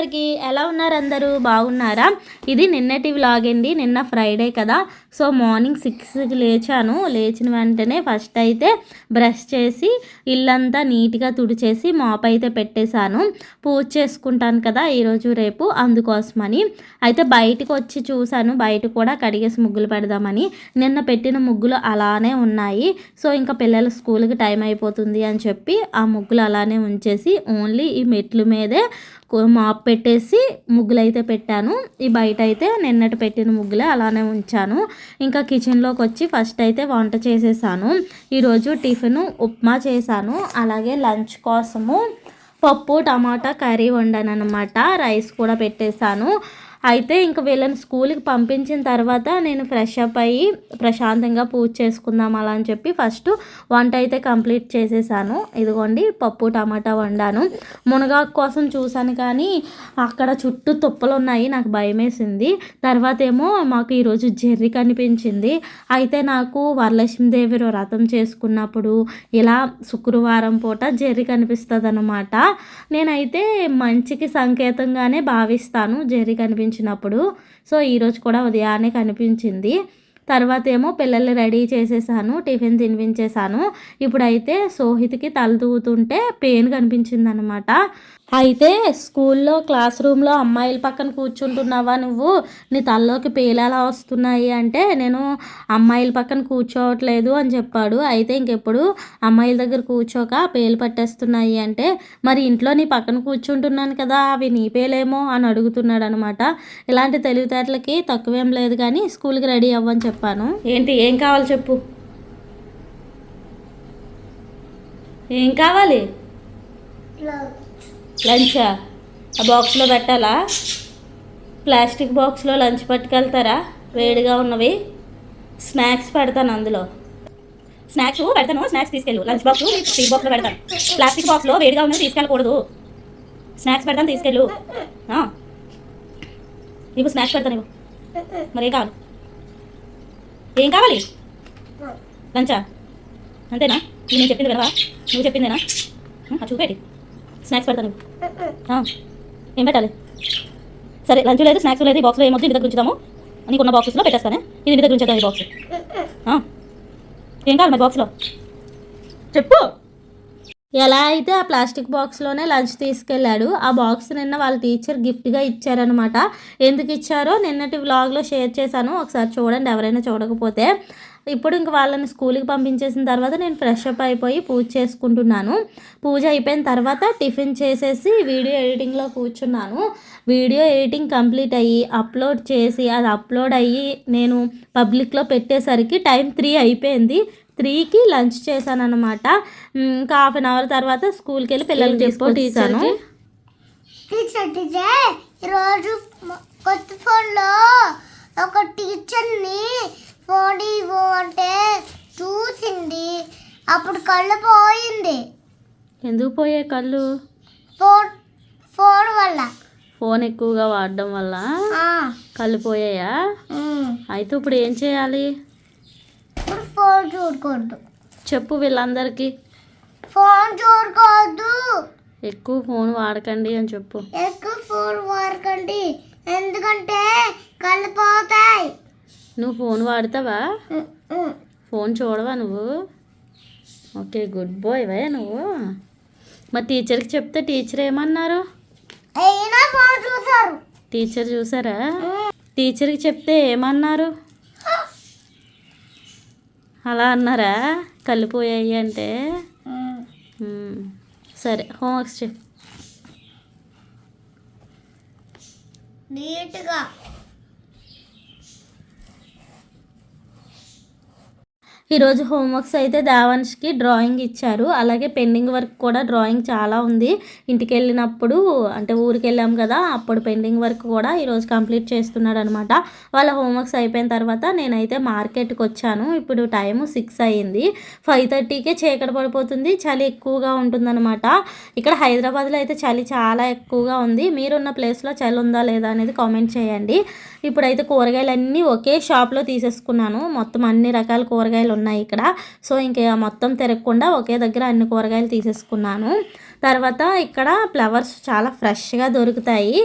అందరికీ ఎలా ఉన్నారు అందరూ? బాగున్నారా? ఇది నిన్నటి వ్లాగ్ అండి. నిన్న ఫ్రైడే కదా. సో మార్నింగ్ సిక్స్కి లేచాను. లేచిన వెంటనే ఫస్ట్ అయితే బ్రష్ చేసి ఇల్లంతా నీట్గా తుడిచేసి మాప్ అయితే పెట్టేశాను. పూజ చేసుకుంటాను కదా ఈరోజు రేపు అందుకోసమని. అయితే బయటకు వచ్చి చూశాను. బయట కూడా కడిగేసి ముగ్గులు పెడదామని. నిన్న పెట్టిన ముగ్గులు అలానే ఉన్నాయి. సో ఇంకా పిల్లల స్కూల్కి టైం అయిపోతుంది అని చెప్పి ఆ ముగ్గులు అలానే ఉంచేసి ఓన్లీ ఈ మెట్ల మీదే మాప్ పెట్టేసి ముగ్గులు అయితే పెట్టాను. ఈ బయట అయితే నిన్నటి పెట్టిన ముగ్గులే అలానే ఉంచాను. ఇంకా కిచెన్లోకి వచ్చి ఫస్ట్ అయితే వంట చేసేసాను. ఈరోజు టిఫిన్ ఉప్మా చేశాను. అలాగే లంచ్ కోసము పప్పు టమాటా కర్రీ వండాను అనమాట రైస్ కూడా పెట్టేశాను. అయితే ఇంక వీళ్ళని స్కూల్కి పంపించిన తర్వాత నేను ఫ్రెష్ అప్ అయ్యి ప్రశాంతంగా పూజ చేసుకుందాం అలా అని చెప్పి ఫస్ట్ వంట అయితే కంప్లీట్ చేసేసాను. ఇదిగోండి పప్పు టమాటా వండాను. మునగాకు కోసం చూశాను కానీ అక్కడ చుట్టూ తుప్పలు ఉన్నాయి నాకు భయం వేసింది తర్వాత ఏమో మాకు ఈరోజు జెర్రీ కనిపించింది. అయితే నాకు వరలక్ష్మీదేవి వ్రతం చేసుకున్నప్పుడు ఇలా శుక్రవారం పూట జెర్రీ కనిపిస్తుంది అనమాట నేనైతే మంచికి సంకేతంగానే భావిస్తాను జెర్రీ కనిపించినప్పుడు సో ఈరోజు కూడా ఉదయాన్నే కనిపించింది. తర్వాత ఏమో పిల్లల్ని రెడీ చేసేసాను టిఫిన్ తినిపించేసాను. ఇప్పుడైతే సోహిత్కి తల దూతుంటే పెయిన్ కనిపించింది అనమాట అయితే స్కూల్లో క్లాస్ రూమ్లో అమ్మాయిల పక్కన కూర్చుంటున్నావా నువ్వు? నీ తలలోకి పేలు ఎలా వస్తున్నాయి అంటే నేను అమ్మాయిల పక్కన కూర్చోవట్లేదు అని చెప్పాడు. అయితే ఇంకెప్పుడు అమ్మాయిల దగ్గర కూర్చోక పేలు పట్టేస్తున్నాయి అంటే మరి ఇంట్లో నీ పక్కన కూర్చుంటున్నాను కదా అవి నీ పేలేమో అని అడుగుతున్నాడు అనమాట ఇలాంటి తెలివితేటలకి తక్కువేం లేదు కానీ స్కూల్కి రెడీ అవ్వని చెప్పాను. ఏంటి ఏం కావాలి చెప్పు. ఏం కావాలి? లంచా? ఆ బాక్స్లో పెట్టాలా? ప్లాస్టిక్ బాక్స్లో లంచ్ పట్టుకెళ్తారా? వేడిగా ఉన్నవి. స్నాక్స్ పెడతాను అందులో. స్నాక్స్ పెడతాను స్నాక్స్ తీసుకెళ్ళు. లంచ్ బాక్స్ టీ బాక్స్లో పెడతాను. ప్లాస్టిక్ బాక్స్లో వేడిగా ఉన్నది తీసుకెళ్ళకూడదు. స్నాక్స్ పెడతాను తీసుకెళ్ళు. ఆ. ఇవ్వు స్నాక్స్ పెడతాను ఇవ్వు. మరి ఏం కావాలి? ఏం కావాలి? లంచా? అంతేనా? నేను చెప్పింది వినవా? నువ్వు చెప్పిందేనా? ఆ, చూపెట్టి. స్నాక్స్ పెడతాను. ఏం పెట్టాలి? సరే లంచ్ లేదు స్నాక్స్ లేదు ఈ బాక్స్లో ఏమొద్దు ఇంటి దగ్గర ఉంచుతాము నీకున్న బాక్సెస్లో పెట్టేస్తానే. ఇది ఇంటి దగ్గర ఉంచేద్దాం ఈ బాక్స్ ఏం కావాలి మరి బాక్స్లో చెప్పు. ఎలా అయితే ఆ ప్లాస్టిక్ బాక్స్లోనే లంచ్ తీసుకెళ్ళాడు ఆ బాక్స్ నిన్న వాళ్ళ టీచర్ గిఫ్ట్గా ఇచ్చారనమాట ఎందుకు ఇచ్చారో నిన్నటి వ్లాగ్లో షేర్ చేశాను. ఒకసారి చూడండి ఎవరైనా చూడకపోతే. ఇప్పుడు ఇంక వాళ్ళని స్కూల్కి పంపించేసిన తర్వాత నేను ఫ్రెష్ అప్ అయిపోయి పూజ చేసుకుంటున్నాను. పూజ అయిపోయిన తర్వాత టిఫిన్ చేసేసి వీడియో ఎడిటింగ్లో కూర్చున్నాను. వీడియో ఎడిటింగ్ కంప్లీట్ అయ్యి అప్లోడ్ చేసి అది అప్లోడ్ అయ్యి నేను పబ్లిక్లో పెట్టేసరికి టైం త్రీ అయిపోయింది. త్రీకి లంచ్ చేశాను అనమాట ఇంకా హాఫ్ అన్ అవర్ తర్వాత స్కూల్కి వెళ్ళి పిల్లలు తీసుకొచ్చాను టీచర్. టీచర్ ఈరోజు కొత్త ఫోన్లో ఒక టీచర్ని ఫోన్ ఇవ్వు అంటే చూసింది. అప్పుడు కళ్ళు పోయింది. ఎందుకు పోయే కళ్ళు? ఫోన్ ఫోన్ వల్ల. ఫోన్ ఎక్కువగా వాడడం వల్ల ఆ, కళ్ళు పోయాయా? ఉమ్. అయితే ఇప్పుడు ఏం చేయాలి? ఇప్పుడు ఫోన్ చూడకూడదు. చెప్పు వీళ్ళందరికీ. ఫోన్ చూడకూడదు. ఎక్కువ ఫోన్ వాడకండి అని చెప్పు. ఎక్కువ ఫోన్ వాడకండి. ఎందుకంటే కళ్ళు పోతాయి. నువ్వు ఫోన్ వాడతావా. ఫోన్ చూడవా నువ్వు? ఓకే గుడ్ బాయ్ వే నువ్వు. మరి టీచర్కి చెప్తే టీచర్ ఏమన్నారు? టీచర్ చూసారా టీచర్కి చెప్తే ఏమన్నారు? అలా అన్నారా? కళ్ళు పోయాయి అంటే. సరే హోంవర్క్స్ చెప్. నీట్గా. ఈరోజు హోంవర్క్స్ అయితే దేవాన్ష్కి డ్రాయింగ్ ఇచ్చారు. అలాగే పెండింగ్ వర్క్ కూడా డ్రాయింగ్ చాలా ఉంది. ఇంటికి వెళ్ళినప్పుడు అంటే ఊరికి వెళ్ళాం కదా అప్పుడు పెండింగ్ వర్క్ కూడా ఈరోజు కంప్లీట్ చేస్తున్నాడు అనమాట వాళ్ళ హోంవర్క్స్ అయిపోయిన తర్వాత నేనైతే మార్కెట్కి వచ్చాను. ఇప్పుడు టైము సిక్స్ అయ్యింది. ఫైవ్ థర్టీకే చీకటి పడిపోతుంది. చలి ఎక్కువగా ఉంటుందన్నమాట ఇక్కడ హైదరాబాద్లో అయితే చలి చాలా ఎక్కువగా ఉంది. మీరున్న ప్లేస్లో చలి ఉందా లేదా అనేది కామెంట్ చేయండి. ఇప్పుడైతే కూరగాయలన్నీ ఒకే షాప్లో తీసేసుకున్నాను. మొత్తం అన్ని రకాల కూరగాయలు ఉన్నాయి ఇక్కడ. సో ఇంకా మొత్తం తిరగకుండా ఒకే దగ్గర అన్ని కూరగాయలు తీసేసుకున్నాను. తర్వాత ఇక్కడ ఫ్లవర్స్ చాలా ఫ్రెష్గా దొరుకుతాయి.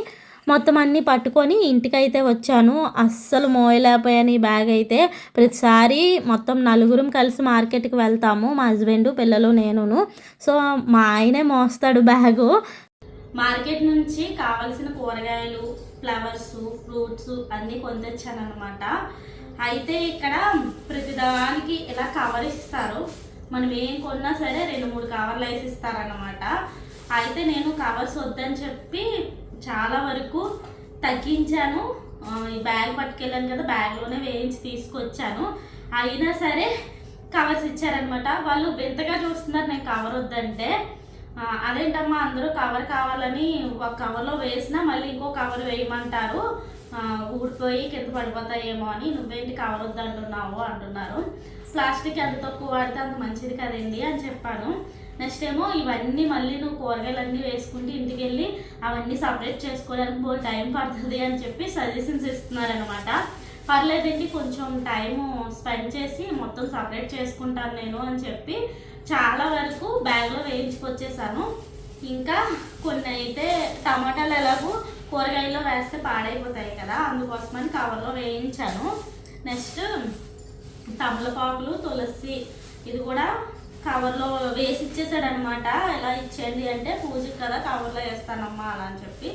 మొత్తం అన్నీ పట్టుకొని ఇంటికైతే వచ్చాను. అస్సలు మోయలేకపోయాను ఈ బ్యాగ్ అయితే. ప్రతిసారి మొత్తం నలుగురం కలిసి మార్కెట్కి వెళ్తాము మా హస్బెండ్ పిల్లలు నేనును. సో మా ఆయనే మోస్తాడు బ్యాగు. మార్కెట్ నుంచి కావాల్సిన కూరగాయలు ఫ్లవర్స్ ఫ్రూట్స్ అన్నీ కొందొచ్చాను అనమాట అయితే ఇక్కడ ప్రతిదానికి ఇలా కవర్ ఇస్తారు మనం ఏం కొన్నా సరే రెండు మూడు కవర్లు వేసి ఇస్తారనమాట అయితే నేను కవర్స్ వద్దని చెప్పి చాలా వరకు తగ్గించాను. ఈ బ్యాగ్ పట్టుకెళ్ళాను కదా బ్యాగ్లోనే వేయించి తీసుకొచ్చాను. అయినా సరే కవర్స్ ఇచ్చారనమాట వాళ్ళు వింతగా చూస్తున్నారు నేను కవర్ వద్దంటే. అదేంటమ్మా అందరూ కవర్ కావాలని ఒక కవర్లో వేసినా మళ్ళీ ఇంకో కవర్ వేయమంటారు. ఊడిపోయి కింద పడిపోతాయేమో అని నువ్వేంటి కవర్ వద్దంటున్నావు అంటున్నారు. ప్లాస్టిక్ ఎంత తక్కువ వాడితే అంత మంచిది కదండి అని చెప్పాను. నెక్స్ట్ ఏమో ఇవన్నీ మళ్ళీ నువ్వు కూరగాయలన్నీ వేసుకుంటే ఇంటికి వెళ్ళి అవన్నీ సపరేట్ చేసుకోవడానికి పోయి టైం పడుతుంది అని చెప్పి సజెషన్స్ ఇస్తున్నారనమాట పర్లేదండి కొంచెం టైము స్పెండ్ చేసి మొత్తం సపరేట్ చేసుకుంటాను నేను అని చెప్పి చాలా వరకు బ్యాగ్లో వేయించుకొచ్చేసాను. ఇంకా కొన్ని అయితే టమాటాలు ఎలాగో కూరగాయల్లో వేస్తే పాడైపోతాయి కదా అందుకోసమని కవర్లో వేయించాను. నెక్స్ట్ తమలపాకులు తులసి ఇది కూడా కవర్లో వేసి ఇచ్చేసాడు అనమాట ఎలా ఇచ్చేయండి అంటే పూజకి కదా కవర్లో వేస్తానమ్మా అలా అని చెప్పి.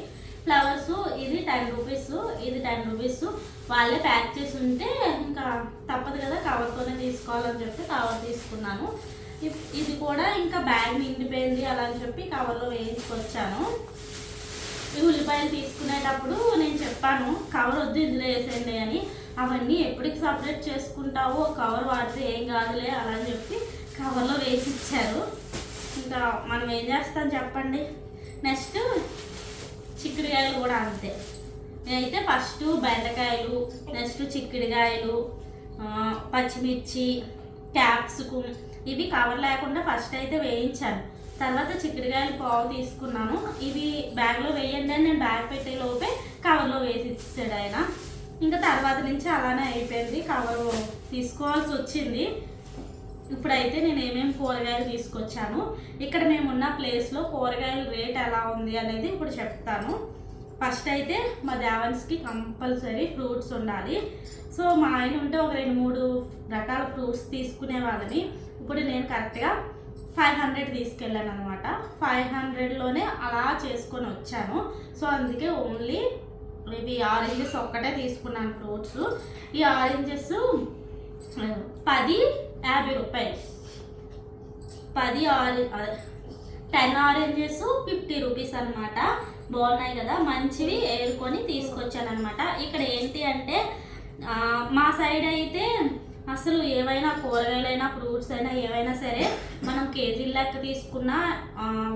ఫ్లవర్స్ ఇది టెన్ రూపీస్ ఇది టెన్ రూపీస్ వాళ్ళే ప్యాక్ చేసి ఉంటే ఇంకా తప్పదు కదా కవర్తోనే తీసుకోవాలని చెప్పి కవర్ తీసుకున్నాను. ఇది కూడా ఇంకా బ్యాగ్ నిండిపోయింది అలా అని చెప్పి కవర్లో వేయించుకొచ్చాను. ఈ ఉల్లిపాయలు తీసుకునేటప్పుడు నేను చెప్పాను కవర్ వద్దు ఇందులో వేసేయండి అని. అవన్నీ ఎప్పటికి సపరేట్ చేసుకుంటావో కవర్ వాడితే ఏం కాదులే అలా అని చెప్పి కవర్లో వేసి ఇచ్చారు. ఇంకా మనం ఏం చేస్తాం చెప్పండి? నెక్స్ట్ చిక్కుడుకాయలు కూడా అంతే. నేనైతే ఫస్ట్ బెండకాయలు నెక్స్ట్ చిక్కుడుకాయలు పచ్చిమిర్చి క్యాప్సికమ్ ఇవి కవర్ లేకుండా ఫస్ట్ అయితే వేయించాను. తర్వాత చిక్కుడుకాయలు పావు తీసుకున్నాను. ఇవి బ్యాగ్లో వేయండి అని నేను బ్యాగ్ పెట్టే లోపే కవర్లో వేసి ఇచ్చాడు ఆయన. ఇంకా తర్వాత నుంచి అలానే అయిపోయింది. కవర్ తీసుకోవాల్సి వచ్చింది. ఇప్పుడైతే నేను ఏమేమి కూరగాయలు తీసుకొచ్చాను. ఇక్కడ మేమున్న ప్లేస్లో కూరగాయల రేట్ ఎలా ఉంది అనేది ఇప్పుడు చెప్తాను. ఫస్ట్ అయితే మా దేవన్స్కి కంపల్సరీ ఫ్రూట్స్ ఉండాలి. సో మా ఆయన ఉంటే ఒక రెండు మూడు రకాల ఫ్రూట్స్ తీసుకునే వాళ్ళని. ఇప్పుడు నేను కరెక్ట్గా ఫైవ్ హండ్రెడ్ తీసుకెళ్ళాను అనమాట ఫైవ్ హండ్రెడ్లోనే అలా చేసుకొని వచ్చాను. సో అందుకే ఓన్లీ ఇవి ఆరెంజెస్ ఒక్కటే తీసుకున్నాను ఫ్రూట్స్. ఈ ఆరెంజెస్ పది యాభై రూపాయలు. పది orange ten oranges fifty rupees అన్నమాట. బాగున్నాయి కదా? మంచివి ఏరుకొని తీసుకొచ్చాను అనమాట ఇక్కడ ఏంటి అంటే మా సైడ్ అయితే అసలు ఏవైనా కూరగాయలైనా ఫ్రూట్స్ అయినా ఏవైనా సరే మనం కేజీల లెక్క తీసుకున్నా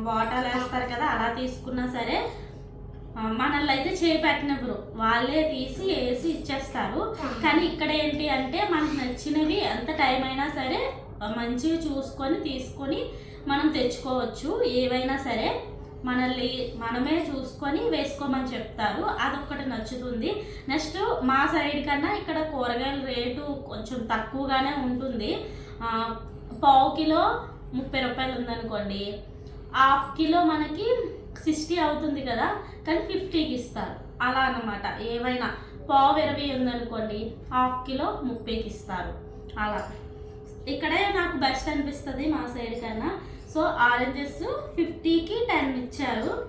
వాటర్ వేస్తారు కదా అలా తీసుకున్నా సరే మనల్ని అయితే చేపెట్టినప్పుడు వాళ్ళే తీసి వేసి ఇచ్చేస్తారు. కానీ ఇక్కడ ఏంటి అంటే మనకు నచ్చినవి ఎంత టైం అయినా సరే మంచివి చూసుకొని తీసుకొని మనం తెచ్చుకోవచ్చు. ఏవైనా సరే మనల్ని మనమే చూసుకొని వేసుకోమని చెప్తారు. అదొక్కటి నచ్చుతుంది. నెక్స్ట్ మా సైడ్ కన్నా ఇక్కడ కూరగాయల రేటు కొంచెం తక్కువగానే ఉంటుంది. పావు కిలో ముప్పై రూపాయలు ఉందనుకోండి. హాఫ్ కిలో మనకి సిక్స్టీ అవుతుంది కదా కానీ ఫిఫ్టీకి ఇస్తారు. అలా అనమాట ఏమైనా పావు ఇరవై ఉందనుకోండి హాఫ్ కిలో ముప్పైకి ఇస్తారు. అలా. ఇక్కడే నాకు బెస్ట్ అనిపిస్తుంది మా సైడ్ కన్నా. సో ఆరెంజెస్ ఫిఫ్టీకి టెన్ ఇచ్చారు.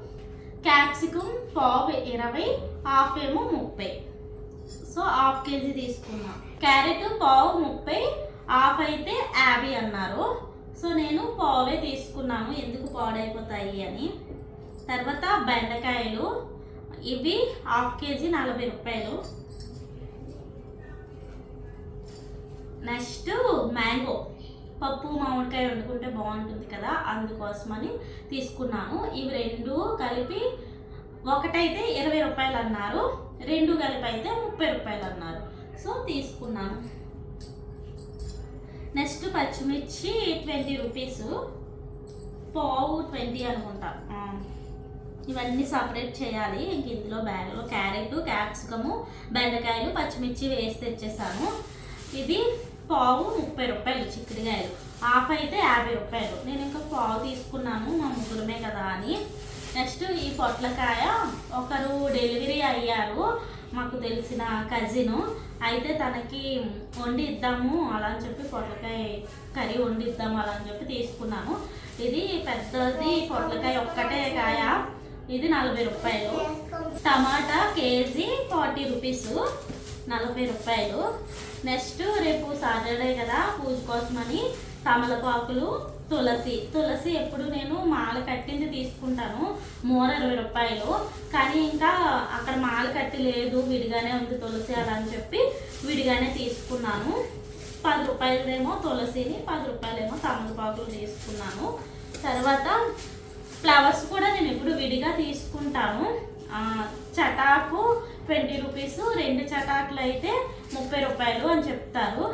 క్యాప్సికమ్ పావు ఇరవై హాఫ్ ఏమో ముప్పై. సో హాఫ్ కేజీ తీసుకున్నాం. క్యారెట్ పావు ముప్పై హాఫ్ అయితే యాభై అన్నారు. సో నేను పావే తీసుకున్నాను. ఎందుకు పాడైపోతాయి అని. తర్వాత బెండకాయలు. ఇవి హాఫ్ కేజీ నలభై రూపాయలు. Next mango. పప్పు మామిడికాయ వండుకుంటే బాగుంటుంది కదా అందుకోసమని తీసుకున్నాను ఇవి రెండు కలిపి ఒకటైతే ఇరవై రూపాయలు అన్నారు రెండు కలిపి అయితే ముప్పై రూపాయలు అన్నారు. సో తీసుకున్నాను. నెక్స్ట్ పచ్చిమిర్చి ట్వంటీ రూపీస్ పావు ట్వంటీ అనుకుంటా. ఇవన్నీ సపరేట్ చేయాలి. ఇంక ఇందులో బ్యాగ్లో క్యారెట్ క్యాప్సికము బెండకాయలు పచ్చిమిర్చి వేసి తెచ్చేసాను. ఇది పావు ముప్పై రూపాయలు చిక్కుడుగాయలు హాఫ్ అయితే యాభై రూపాయలు. నేను ఇంకా పావు తీసుకున్నాను మా ముగ్గురమే కదా అని. నెక్స్ట్ ఈ పొట్లకాయ ఒకరు డెలివరీ అయ్యారు మాకు తెలిసిన కజిన్. అయితే తనకి వండి ఇద్దాము అలా అని చెప్పి పొట్లకాయ కర్రీ వండి ఇద్దాము అలా అని చెప్పి తీసుకున్నాను. ఇది పెద్దది పొట్లకాయ ఒక్కటే కాయ. ఇది నలభై రూపాయలు. Tomato KG forty rupees. నలభై రూపాయలు. నెక్స్ట్ రేపు సాటర్డే కదా పూజ కోసమని తమలపాకులు తులసి. తులసి ఎప్పుడు నేను మాల కట్టింది తీసుకుంటాను. మూర ఇరవై రూపాయలు. కానీ ఇంకా అక్కడ మాల కట్టి లేదు విడిగానే ఉంది తులసి అలా అని చెప్పి విడిగానే తీసుకున్నాను. పది రూపాయలదేమో తులసిని పది రూపాయలేమో తమలపాకులు తీసుకున్నాను. తర్వాత ఫ్లవర్స్ కూడా నేను ఎప్పుడు విడిగా తీసుకుంటాను. చటాకు ట్వంటీ రూపీస్ రెండు చటాకులు అయితే ముప్పై రూపాయలు అని చెప్తారు.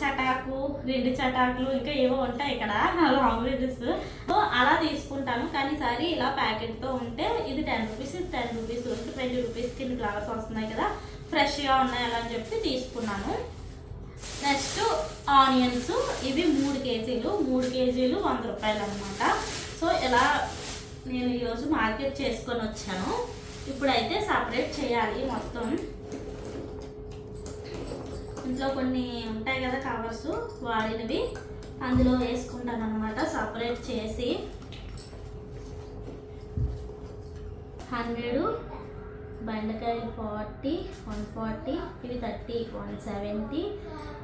చటాకు రెండు చటాకులు ఇంకా ఏవో ఉంటాయి ఇక్కడ లాంగ్వేజెస్ సో అలా తీసుకుంటాను. కానీ ఈసారి ఇలా ప్యాకెట్తో ఉంటే ఇది టెన్ రూపీస్ ఇది టెన్ రూపీస్ ట్వంటీ రూపీస్ కింద ఫ్లవర్స్ వస్తున్నాయి కదా ఫ్రెష్గా ఉన్నాయి అలా అని చెప్పి తీసుకున్నాను. Next onions. ఇవి మూడు కేజీలు మూడు కేజీలు వంద రూపాయలు అనమాట సో ఇలా నేను ఈరోజు మార్కెట్ చేసుకొని వచ్చాను. ఇప్పుడైతే సపరేట్ చేయాలి మొత్తం. ఇంట్లో కొన్ని ఉంటాయి కదా కవర్స్ వాడినవి అందులో వేసుకుంటాను అనమాట సపరేట్ చేసి. హండ్రెడ్ బెండకాయ ఫార్టీ వన్ ఫార్టీ ఇవి thirty one seventy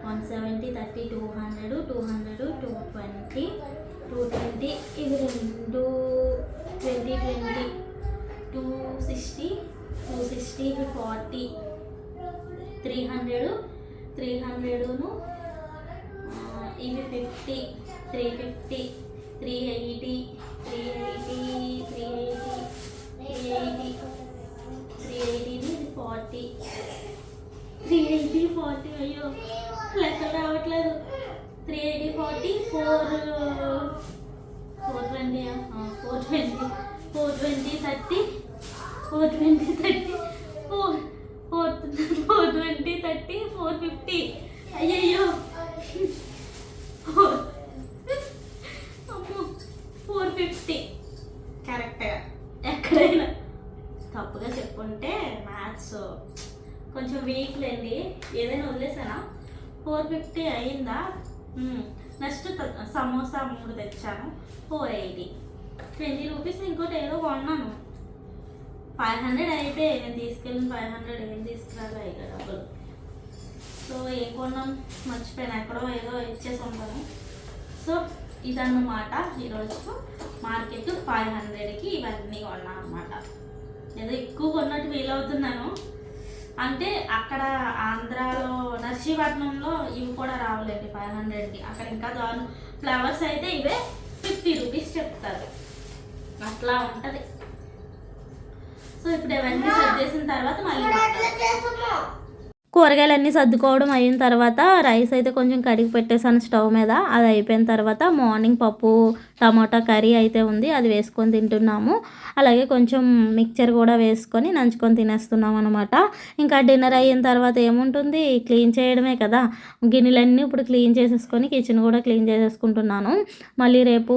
one seventy thirty two hundred two hundred two twenty two twenty ఇవి రెండు twenty twenty. Two sixty two సిక్స్టీకి forty three hundred three హండ్రెడును ఇవి fifty three fifty three eighty three eighty three eighty three eighty three ఎయిటీని ఇది forty three eighty forty అయ్యో లెక్క రావట్లేదు. Three eighty forty four four twenty four twenty four twenty thirty four twenty thirty four four four twenty thirty four fifty అయ్యయ్యో. Four. అమ్మో four fifty. కరెక్ట్గా. ఎక్కడైనా. తప్పుగా చెప్పుంటే మ్యాథ్స్. కొంచెం వీక్ లేండి ఏదైనా వదిలేసానా? ఫోర్ ఫిఫ్టీ అయిందా నెక్స్ట్ సమోసా మూడు తెచ్చాను. Four eighty. ట్వంటీ రూపీస్ ఇంకోటి ఏదో కొన్నాను. ఫైవ్ హండ్రెడ్ అయితే నేను తీసుకెళ్ళిన ఫైవ్ హండ్రెడ్ ఏం తీసుకురాగా ఇక డబ్బులు. సో ఏ కొన్నాం? మర్చిపోయాను. ఎక్కడో ఏదో ఇచ్చేసి ఉంటాను సో ఇదన్నమాట ఈరోజు మార్కెట్ ఫైవ్ హండ్రెడ్కి ఇవన్నీ కొన్నాను అనమాట ఏదో ఎక్కువ కొన్నట్టు ఫీల్ అవుతున్నాను అంటే అక్కడ ఆంధ్రాలో నర్సీపట్నంలో ఇవి కూడా రావులేండి ఫైవ్ హండ్రెడ్కి అక్కడ ఇంకా దాని ఫ్లవర్స్ అయితే ఇవే ఫిఫ్టీ రూపీస్ చెప్తారు. అట్లా ఉంటుంది. సో ఇప్పుడు ఇవన్నీ సర్దేసిన తర్వాత మళ్ళీ. కూరగాయలన్నీ సర్దుకోవడం అయిన తర్వాత రైస్ అయితే కొంచెం కడిగి పెట్టేశాను స్టవ్ మీద. అది అయిపోయిన తర్వాత మార్నింగ్ పప్పు టమాటా కర్రీ అయితే ఉంది. అది వేసుకొని తింటున్నాము. అలాగే కొంచెం మిక్చర్ కూడా వేసుకొని నంచుకొని తినేస్తున్నాం అనమాట ఇంకా డిన్నర్ అయిన తర్వాత ఏముంటుంది? క్లీన్ చేయడమే కదా. గిన్నెలన్నీ ఇప్పుడు క్లీన్ చేసేసుకొని కిచెన్ కూడా క్లీన్ చేసేసుకుంటున్నాను. మళ్ళీ రేపు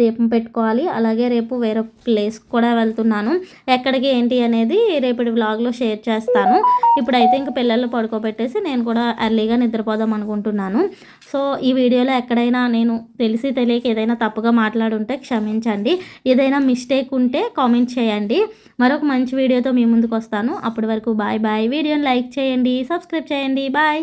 దీపం పెట్టుకోవాలి. అలాగే రేపు వేరే ప్లేస్ కూడా వెళ్తున్నాను. ఎక్కడికి ఏంటి అనేది రేపటి వ్లాగ్లో షేర్ చేస్తాను. ఇప్పుడైతే ఇంకా పిల్లలు పడుకోబెట్టేసి నేను కూడా ఎర్లీగా నిద్రపోదాం అనుకుంటున్నాను. సో ఈ వీడియోలో ఎక్కడైనా నేను తెలిసి తెలియక ఏదైనా తప్పుగా మాట్లాడుంటే క్షమించండి. ఏదైనా మిస్టేక్ ఉంటే కామెంట్ చేయండి. మరొక మంచి వీడియోతో మీ ముందుకు వస్తాను అప్పటి వరకు బాయ్ బాయ్ వీడియోని లైక్ చేయండి సబ్స్క్రైబ్ చేయండి. బాయ్